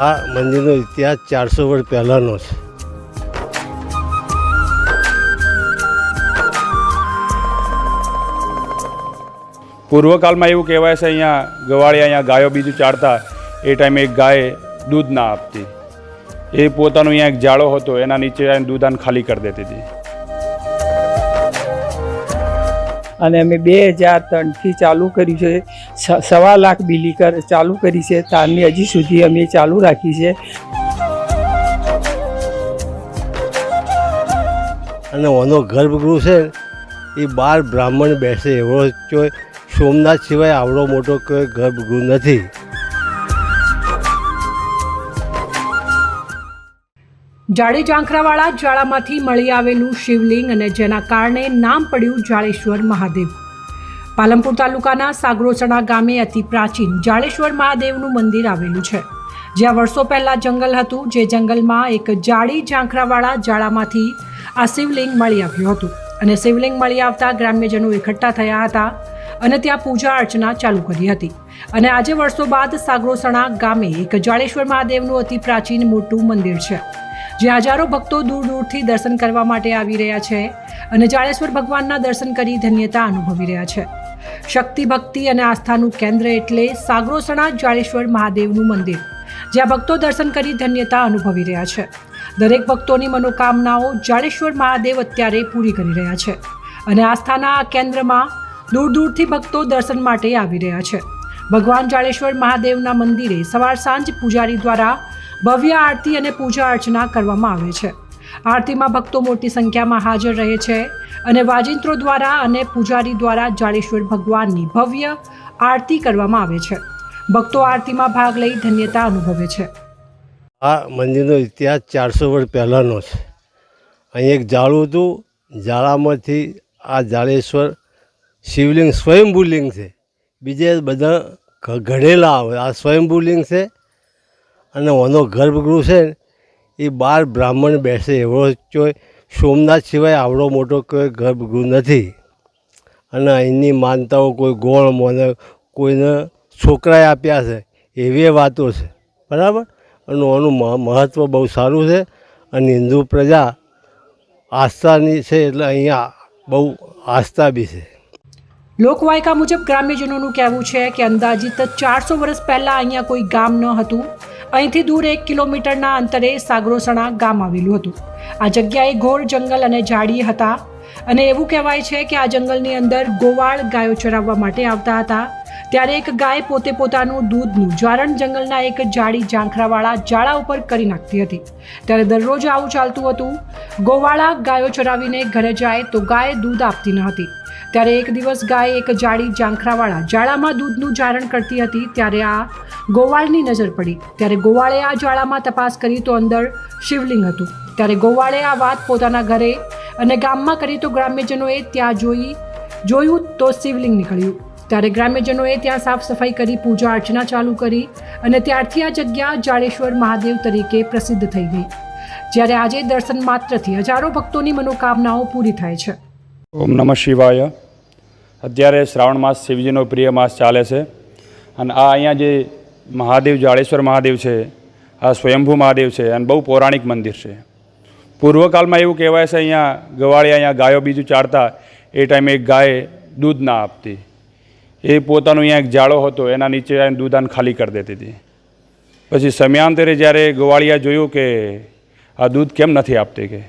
આ મંદિરનો ઇતિહાસ ચારસો વર્ષ પહેલાંનો છે. પૂર્વકાળમાં એવું કહેવાય છે, અહીંયા ગવાળી અહીંયા ગાયો બીજું ચારતા, એ ટાઈમે એક ગાય દૂધ ના આપતી. એ પોતાનો અહીંયા એક જાળો હતો, એના નીચે દૂધ આને ખાલી કરી દેતી હતી. અને અમે બે હજાર ત્રણથી ચાલુ કર્યું છે. સવા લાખ બિલી કર, ચાલુ કરી છે. તારની હજી સુધી અમે ચાલુ રાખી છે. અને ઓનો ગર્ભગૃહ છે, એ બાર બ્રાહ્મણ બેસે એવો સોમનાથ સિવાય આવડો મોટો કોઈ ગર્ભગૃહ નથી. જાડે ઝાંખરાવાળા જ્વાળામાંથી મળી આવેલું શિવલિંગ અને જેના કારણે નામ પડ્યું જાળેશ્વર મહાદેવ. પાલનપુર તાલુકાના સાગરોસણા ગામે અતિ પ્રાચીન જાળેશ્વર મહાદેવનું મંદિર આવેલું છે. જ્યાં વર્ષો પહેલાં જંગલ હતું, જે જંગલમાં એક જાડી ઝાંખરાવાળા જાળામાંથી આ શિવલિંગ મળી આવ્યું હતું અને શિવલિંગ મળી આવતા ગ્રામ્યજનો એકઠા થયા હતા અને ત્યાં પૂજા અર્ચના ચાલુ કરી હતી. અને આજે વર્ષો બાદ સાગરોસણા ગામે એક જાળેશ્વર મહાદેવનું અતિ પ્રાચીન મોટું મંદિર છે. જે હજારો ભક્તો દૂર દૂરથી દર્શન કરવા માટે આવી રહ્યા છે અને જાડેશ્વર ભગવાનના દર્શન કરી ધન્યતા અનુભવી રહ્યા છે. શક્તિ, ભક્તિ અને આસ્થાનું કેન્દ્ર એટલે સાગરોસણા જાડેશ્વર મહાદેવનું મંદિર, જ્યાં ભક્તો દર્શન કરી ધન્યતા અનુભવી રહ્યા છે. દરેક ભક્તોની મનોકામનાઓ જાડેશ્વર મહાદેવ અત્યારે પૂરી કરી રહ્યા છે અને આસ્થાના આ કેન્દ્રમાં દૂર દૂરથી ભક્તો દર્શન માટે આવી રહ્યા છે. ભગવાન જાડેશ્વર મહાદેવના મંદિરે સવાર સાંજ પૂજારી દ્વારા ભવ્ય આરતી અને પૂજા અર્ચના કરવામાં આવે છે. આરતીમાં ભક્તો મોટી સંખ્યામાં હાજર રહે છે અને વાજિંત્રો દ્વારા અને પૂજારી દ્વારા જાડેશ્વર ભગવાનની ભવ્ય આરતી કરવામાં આવે છે. ભક્તો આરતીમાં ભાગ લઈ ધન્યતા અનુભવે છે. આ મંદિરનો ઇતિહાસ ચારસો વર્ષ પહેલાંનો છે. અહીં એક જાળું હતું. જાળામાંથી આ જાળેશ્વર શિવલિંગ સ્વયંભૂલિંગ છે. બીજે બધા ઘડેલા આવે. આ સ્વયંભૂલિંગ છે. અને ઓનો ગર્ભગૃહ છે એ બાર બ્રાહ્મણ બેસે એવો કોઈ સોમનાથ સિવાય આવડો મોટો કોઈ ગર્ભગૃહ નથી. અને અહીંની માનતાઓ કોઈ ગોળ મોને, કોઈને છોકરાએ આપ્યા છે, એવી વાતો છે. બરાબર? અને મહ- મહત્ત્વ બહુ સારું છે. અને હિન્દુ પ્રજા આસ્થાની છે એટલે અહીંયા બહુ આસ્થા બી છે. લોકવાયકા મુજબ ગ્રામ્યજનોનું કહેવું છે કે અંદાજિત ચારસો વર્ષ પહેલાં અહીંયા કોઈ ગામ ન હતું. અહીંથી દૂર એક કિલોમીટરના અંતરે સાગરોસણા ગામ આવેલું હતું. આ જગ્યાએ ઘોર જંગલ અને ઝાડી હતા અને એવું કહેવાય છે કે આ જંગલની અંદર ગોવાળ ગાયો ચરાવવા માટે આવતા હતા. ત્યારે એક ગાય પોતે પોતાનું દૂધનું જારણ જંગલના એક જાડી ઝાંખરાવાળા જાળા ઉપર કરી નાખતી હતી. ત્યારે દરરોજ આવું ચાલતું હતું. ગોવાળા ગાયો ચરાવીને ઘરે જાય તો ગાય દૂધ આપતી ન હતી. ત્યારે એક દિવસ ગાય એક જાડી ઝાંખરાવાળા જાળામાં દૂધનું જારણ કરતી હતી. ત્યારે આ ગોવાળની નજર પડી. ત્યારે ગોવાળે આ જ્વાળામાં તપાસ કરી તો અંદર શિવલિંગ હતું. ત્યારે ગોવાળે આ વાત પોતાના ઘરે અને ગામમાં કરી તો ગ્રામ્યજનોએ ત્યાં જોઈ, જોયું તો શિવલિંગ નીકળ્યું. ત્યારે ગ્રામ્યજનોએ ત્યાં સાફ સફાઈ કરી, પૂજા અર્ચના ચાલુ કરી અને ત્યારથી આ જગ્યા જાડેશ્વર મહાદેવ તરીકે પ્રસિદ્ધ થઈ ગઈ. જ્યારે આજે દર્શન માત્રથી હજારો ભક્તોની મનોકામનાઓ પૂરી થાય છે. ઓમ નમઃ શિવાય. અત્યારે શ્રાવણ માસ શિવજીનો પ્રિય માસ ચાલે છે. અને આ અહીંયા જે મહાદેવ જાડેશ્વર મહાદેવ છે, આ સ્વયંભૂ મહાદેવ છે અને બહુ પૌરાણિક મંદિર છે. પૂર્વકાળમાં એવું કહેવાય છે, અહીંયા ગવાળે અહીંયા ગાયો બીજું ચારતા, એ ટાઈમે એક ગાય દૂધ ના આપતી. એ પોતાનો અહીંયા એક જાળો હતો, એના નીચે આવીને દૂધ આને ખાલી કરી દેતી હતી. પછી સમયાંતરે જ્યારે ગવાળિયા જોયું કે આ દૂધ કેમ નથી આપતી કે,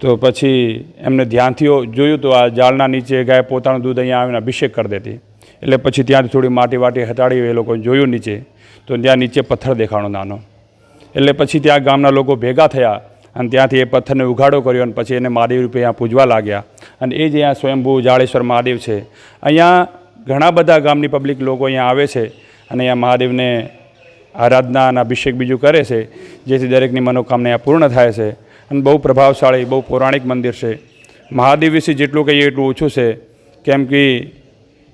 તો પછી એમને ધ્યાનથી જોયું તો આ જાળના નીચે ગાય પોતાનું દૂધ અહીંયા આવીને અભિષેક કરી દેતી. એટલે પછી ત્યાંથી થોડી માટી વાટી હટાડી એ લોકો જોયું નીચે. તો ત્યાં નીચે પથ્થર દેખાણો નાનો. એટલે પછી ત્યાં ગામના લોકો ભેગા થયા અને ત્યાંથી એ પથ્થરને ઉઘાડો કર્યો અને પછી એને મહાદેવ રૂપે અહીંયા પૂજવા લાગ્યા. અને એ જ અહીંયા સ્વયંભૂ જાડેશ્વર મહાદેવ છે. અહીંયા ઘણા બધા ગામની પબ્લિક લોકો અહીંયા આવે છે અને અહીંયા મહાદેવને આરાધના અને અભિષેક બીજું કરે છે, જેથી દરેકની મનોકામના અહીંયા પૂર્ણ થાય છે. અને બહુ પ્રભાવશાળી, બહુ પૌરાણિક મંદિર છે. મહાદેવ વિશે જેટલું કહીએ એટલું ઓછું છે. કેમ કે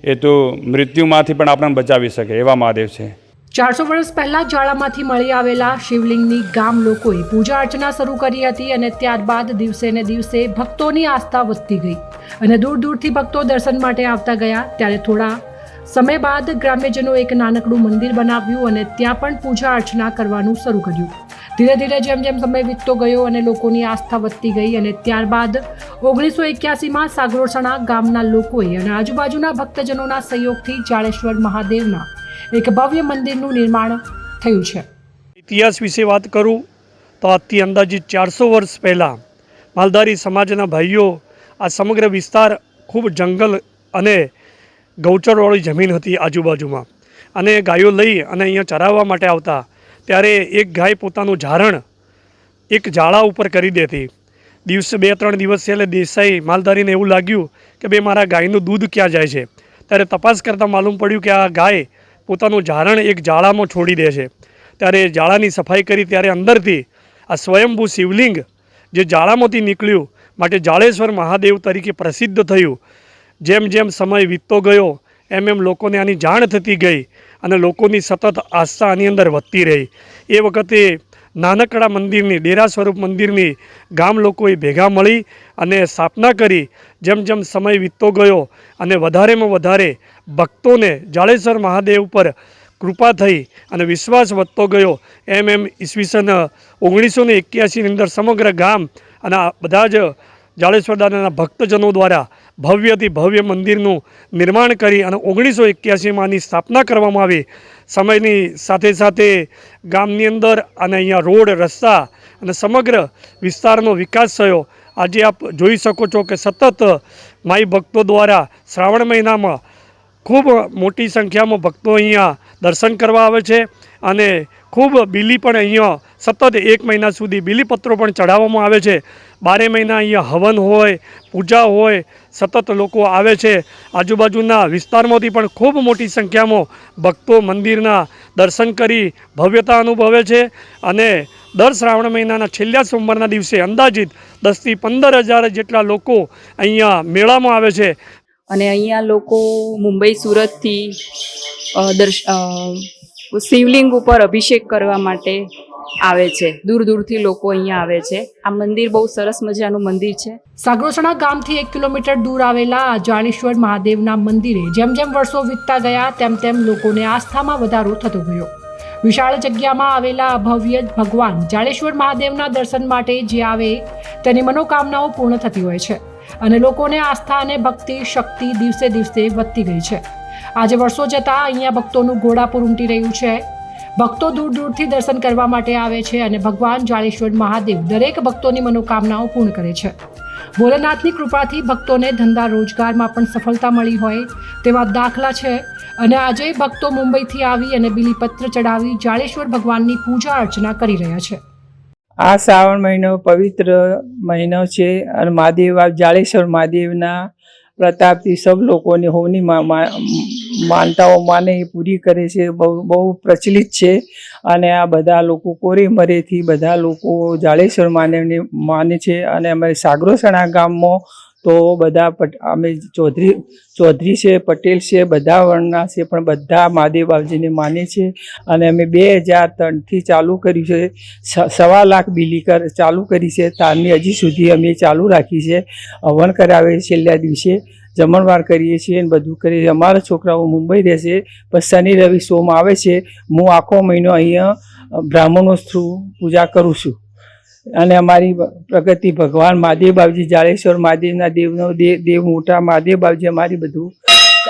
એ તો મૃત્યુમાંથી પણ આપણને બચાવી શકે એવા મહાદેવ છે. ચારસો વર્ષ પહેલા જ્વાળામાંથી મળી આવેલા શિવલિંગની ગામ લોકોએ પૂજા અર્ચના શરૂ કરી હતી અને ત્યારબાદ દિવસે ને દિવસે ભક્તોની આસ્થા વધતી ગઈ. અને દૂર દૂરથી ભક્તો દર્શન માટે આવતા ગયા, ત્યારે થોડા સમય બાદ ગ્રામ્યજનો એક નાનકડું મંદિર બનાવ્યું અને ત્યાં પણ પૂજા અર્ચના કરવાનું શરૂ કર્યું. ધીરે ધીરે જેમ જેમ સમય વીતતો ગયો અને લોકોની આસ્થા વધતી ગઈ અને ત્યારબાદ ઓગણીસો એક્યાસીમાં સાગરોસણા ગામના લોકોએ અને આજુબાજુના ભક્તજનોના સહયોગથી જાળેશ્વર મહાદેવના એક ભવ્ય મંદિરનું નિર્માણ થયું છે. ઇતિહાસ વિશે વાત કરું તો આજથી અંદાજિત ચારસો વર્ષ પહેલાં માલધારી સમાજના ભાઈઓ આ સમગ્ર વિસ્તાર ખૂબ જંગલ અને ગૌચરવાળી જમીન હતી આજુબાજુમાં. અને ગાયો લઈ અને અહીંયા ચરાવવા માટે આવતા. ત્યારે એક ગાય પોતાનું ઝારણ એક ઝાડા ઉપર કરી દેતી. દિવસે બે ત્રણ દિવસ એટલે દેસાઈ માલધારીને એવું લાગ્યું કે બે મારા ગાયનું દૂધ ક્યાં જાય છે? ત્યારે તપાસ કરતાં માલુમ પડ્યું કે આ ગાય પોતાનું ઝારણ એક જાળામાં છોડી દે છે. ત્યારે જાળાની સફાઈ કરી ત્યારે અંદરથી આ સ્વયંભૂ શિવલિંગ જે જાળામાંથી નીકળ્યું, માટે જાળેશ્વર મહાદેવ તરીકે પ્રસિદ્ધ થયું. જેમ જેમ સમય વીતતો ગયો, એમ એમ લોકોને આની જાણ થતી ગઈ અને લોકોની સતત આસ્થા આની અંદર વધતી રહી. એ વખતે નાનકડા મંદિરની, ડેરા સ્વરૂપ મંદિરની ગામ લોકોએ ભેગા મળી અને સ્થાપના કરી. જેમ જેમ સમય વીતતો ગયો અને વધારેમાં વધારે ભક્તોને જાડેશ્વર મહાદેવ પર કૃપા થઈ અને વિશ્વાસ વધતો ગયો, એમ એમ ઈસવીસન ઓગણીસો ને એક્યાસીની અંદર સમગ્ર ગામ અને બધા જ જાડેશ્વર દાદાના ભક્તજનો દ્વારા ભવ્યથી ભવ્ય મંદિરનું નિર્માણ કરી અને ઓગણીસો એક્યાસીમાં આની સ્થાપના કરવામાં આવી. સમયની સાથે સાથે ગામની અંદર અને અહીંયા રોડ, રસ્તા અને સમગ્ર વિસ્તારનો વિકાસ થયો. આજે આપ જોઈ શકો છો કે સતત માઈ ભક્તો દ્વારા શ્રાવણ મહિનામાં ખૂબ મોટી સંખ્યામાં ભક્તો અહીંયા દર્શન કરવા આવે છે અને ખૂબ બીલી પણ અહીંયા સતત એક મહિના સુધી બીલીપત્રો પણ ચડાવવામાં આવે છે. બારે મહિના અહીંયા હવન હોય, પૂજા હોય, સતત લોકો આવે છે. આજુબાજુના વિસ્તારમાંથી પણ ખૂબ મોટી સંખ્યામાં ભક્તો મંદિરના દર્શન કરી ભવ્યતા અનુભવે છે અને દર શ્રાવણ મહિનાના છેલ્લા સોમવારના દિવસે અંદાજિત દસથી પંદર હજાર જેટલા લોકો અહીંયા મેળામાં આવે છે. અને અહીંયા લોકો મુંબઈ, સુરતથી દર્શ શિવલિંગ ઉપર અભિષેક કરવા માટે આવે છે. દૂર દૂરથી લોકો અહીંયા આવે છે. આ મંદિર બહુ સરસ મજાનું મંદિર છે. સાગરોસણા ગામથી એક કિલોમીટર દૂર આવેલા આ મહાદેવના મંદિરે જેમ જેમ વર્ષો વીતતા ગયા તેમ તેમ લોકોને આસ્થામાં વધારો થતો ગયો. વિશાળ જગ્યામાં આવેલા ભવ્ય ભગવાન જાળેશ્વર મહાદેવના દર્શન માટે જે આવે તેની મનોકામનાઓ પૂર્ણ થતી હોય છે અને લોકોને આસ્થા અને ભક્તિ શક્તિ દિવસે દિવસે વધતી ગઈ છે. આજે વર્ષો જતાં અહીંયા ભક્તોનું ઘોડાપુર ઉમટી રહ્યું છે. ભક્તો દૂર દૂરથી દર્શન કરવા માટે આવે છે અને ભગવાન જાળેશ્વર મહાદેવ દરેક ભક્તોની મનોકામનાઓ પૂર્ણ કરે છે. ભોલેનાથની કૃપાથી ભક્તોને ધંધા રોજગારમાં પણ સફળતા મળી હોય તેવા દાખલા છે અને આજે ભક્તો મુંબઈથી આવી અને બિલીપત્ર ચડાવી જાળેશ્વર ભગવાનની પૂજા અર્ચના કરી રહ્યા છે. આ શ્રાવણ મહિનો પવિત્ર મહિનો છે અને મહાદેવ જાળેશ્વર મહાદેવના પ્રતાપથી સબ લોકોને હોની માનતાઓ માને એ પૂરી કરે છે. બહુ બહુ પ્રચલિત છે. અને આ બધા લોકો કોરે મરેથી બધા લોકો જાળેશ્વર માને માને છે. અને અમારે સાગરોસણા ગામમાં તો બધા અમે ચૌધરી ચૌધરી છે, પટેલ છે, બધા વર્ણના છે, પણ બધા મહાદેવ બાપજીને માને છે. અને અમે બે હજાર ત્રણથી ચાલુ કર્યું છે. સ- સવા લાખ બિલી કર, ચાલુ કરી છે. તારની હજી સુધી અમે ચાલુ રાખી છે. હવન કરાવે છેલ્લા દિવસે. જમણવાર કરીએ છીએ અને બધું કરીએ છીએ. અમારા છોકરાઓ મુંબઈ રહેશે, પણ શનિ રવિ સોમ આવે છે. હું આખો મહિનો અહીંયા બ્રાહ્મણો થ્રુ પૂજા કરું છું. અને અમારી પ્રગતિ ભગવાન મહાદેવ બાબજી જાળેશ્વર મહાદેવના દેવનો દેવ મોટા મહાદેવ બાબજી અમારી બધું,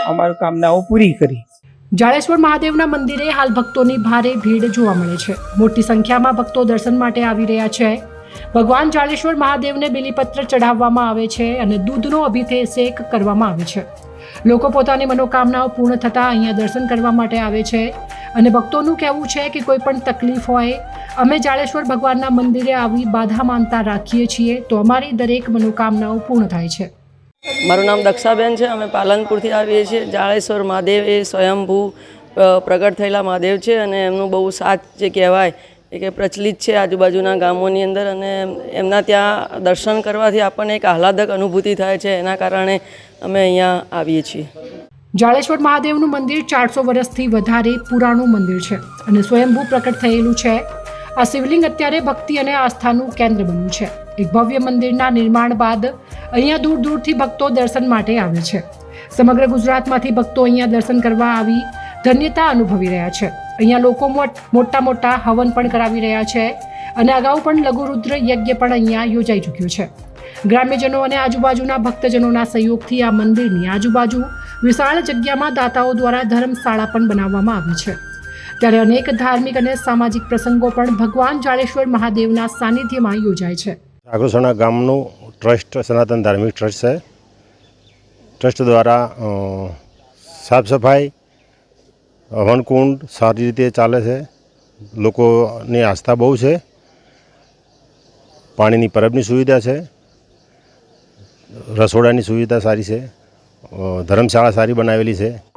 અમારું કામનાઓ પૂરી કરી. જાળેશ્વર મહાદેવના મંદિરે હાલ ભક્તોની ભારે ભીડ જોવા મળે છે. મોટી સંખ્યામાં ભક્તો દર્શન માટે આવી રહ્યા છે. ભગવાન જાળેશ્વર મહાદેવને બિલીપત્ર ચઢાવવામાં આવે છે અને દૂધનો અભિષેક કરવામાં આવે છે. લોકો પોતાની મનોકામનાઓ પૂર્ણ થતાં અહીંયા દર્શન કરવા માટે આવે છે અને ભક્તોનું કહેવું છે કે કોઈ પણ તકલીફ હોય, અમે જાળેશ્વર ભગવાનના મંદિરે આવી બાધા માનતા રાખીએ છીએ તો અમારી દરેક મનોકામનાઓ પૂર્ણ થાય છે. મારું નામ દક્ષાબેન છે, અમે પાલનપુરથી આવીએ છીએ. જાળેશ્વર મહાદેવ એ સ્વયંભૂ પ્રગટ થયેલા મહાદેવ છે અને એમનું બહુ સાથ જે કહેવાય એ કે પ્રચલિત છે આજુબાજુના ગામોની અંદર અને એમના ત્યાં દર્શન કરવાથી આપણને એક આહલાદક અનુભૂતિ થાય છે. એના કારણે અમે અહીંયા આવીએ છીએ. જાળેશ્વર મહાદેવનું મંદિર ચારસો વર્ષથી વધારે પુરાણું મંદિર છે અને સ્વયંભૂ પ્રકટ થયેલું છે. આ શિવલિંગ અત્યારે ભક્તિ અને આસ્થાનું કેન્દ્ર બન્યું છે. એક ભવ્ય મંદિરના નિર્માણ બાદ અહીંયા દૂર દૂરથી ભક્તો દર્શન માટે આવે છે. સમગ્ર ગુજરાતમાંથી ભક્તો અહીંયા દર્શન કરવા આવી ધન્યતા અનુભવી રહ્યા છે. અહીંયા લોકો મોટ- મોટા હવન પણ કરાવી રહ્યા છે અને અગાઉ પણ લઘુરુદ્ર યજ્ઞ પણ અહીંયા યોજાઈ ચૂક્યો છે. ગ્રામ્યજનો અને આજુબાજુના ભક્તજનોના સહયોગથી આ મંદિરની આજુબાજુ વિશાળ જગ્યામાં દાતાઓ દ્વારા ધર્મશાળા પણ બનાવવામાં આવી છે. ત્યારે અનેક ધાર્મિક અને સામાજિક પ્રસંગો પણ ભગવાન જાડેશ્વર મહાદેવના સાનિધ્યમાં યોજાય છે. આગોસણા ગામનું ટ્રસ્ટ, સનાતન ધાર્મિક ટ્રસ્ટ છે. ટ્રસ્ટ દ્વારા સાફ સફાઈ હવનકુંડ સારી રીતે ચાલે છે. લોકોની આસ્થા બહુ છે. પાણીની પરબની સુવિધા છે. રસોડાની સુવિધા સારી છે. ધર્મશાળા સારી બનાવેલી છે.